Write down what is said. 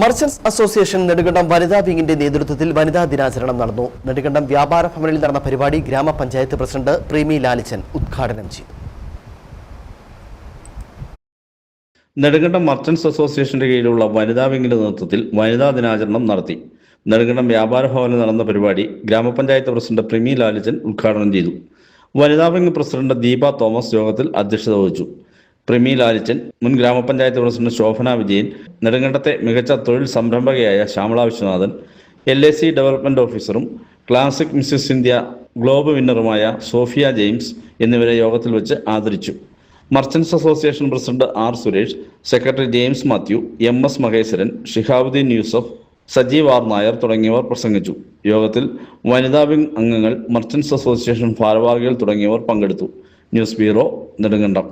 Merchants association Nedukandam വനിതാ വിങ്ങിന്റെ നേതൃത്വത്തിൽ വനിതാ ദിനാചരണം നടന്നു. നെടുകണ്ടം വ്യാപാര ഭവനിൽ നടന്ന പരിപാടി ഗ്രാമപഞ്ചായത്ത് പ്രസിഡന്റ് പ്രേമി ലാലിച്ചൻ ഉദ്ഘാടനം ചെയ്തു. നെടുകണ്ടം മർച്ചന്റ്സ് അസോസിയേഷന്റെ കീഴിലുള്ള വനിതാ വിങ്ങിന്റെ നേതൃത്വത്തിൽ വനിതാ ദിനാചരണം നടത്തി. നെടുങ്കണ്ടം വ്യാപാര ഭവനിൽ നടന്ന പരിപാടി ഗ്രാമപഞ്ചായത്ത് പ്രസിഡന്റ് പ്രേമി ലാലിച്ചൻ ഉദ്ഘാടനം ചെയ്തു. വനിതാ വിങ് പ്രസിഡന്റ് ദീപ തോമസ് യോഗത്തിൽ അധ്യക്ഷത വഹിച്ചു. പ്രിമി ലാലിച്ചൻ മുൻ ഗ്രാമപഞ്ചായത്ത് പ്രസിഡന്റ് ശോഭന വിജയൻ നെടുങ്കണ്ടത്തെ മികച്ച തൊഴിൽ സംരംഭകയായ Shyamala Viswanathan L A C development ഓഫീസറും ക്ലാസിക് മിസ്സിസ് ഇന്ത്യ ഗ്ലോബ് വിന്നറുമായ സോഫിയ ജെയിംസ് എന്നിവരെ യോഗത്തിൽ വെച്ച് ആദരിച്ചു. Merchants association president R Suresh secretary James Mathew M S Maheswaran Shihabuddin Yusuf Sajeev R Nair തുടങ്ങിയവർ പ്രസംഗിച്ചു. യോഗത്തിൽ വനിതാ വിംഗ് അംഗങ്ങൾ മർച്ചൻസ് അസോസിയേഷൻ ഭാരവാഹികൾ തുടങ്ങിയവർ പങ്കെടുത്തു. News bureau Nedumkandam.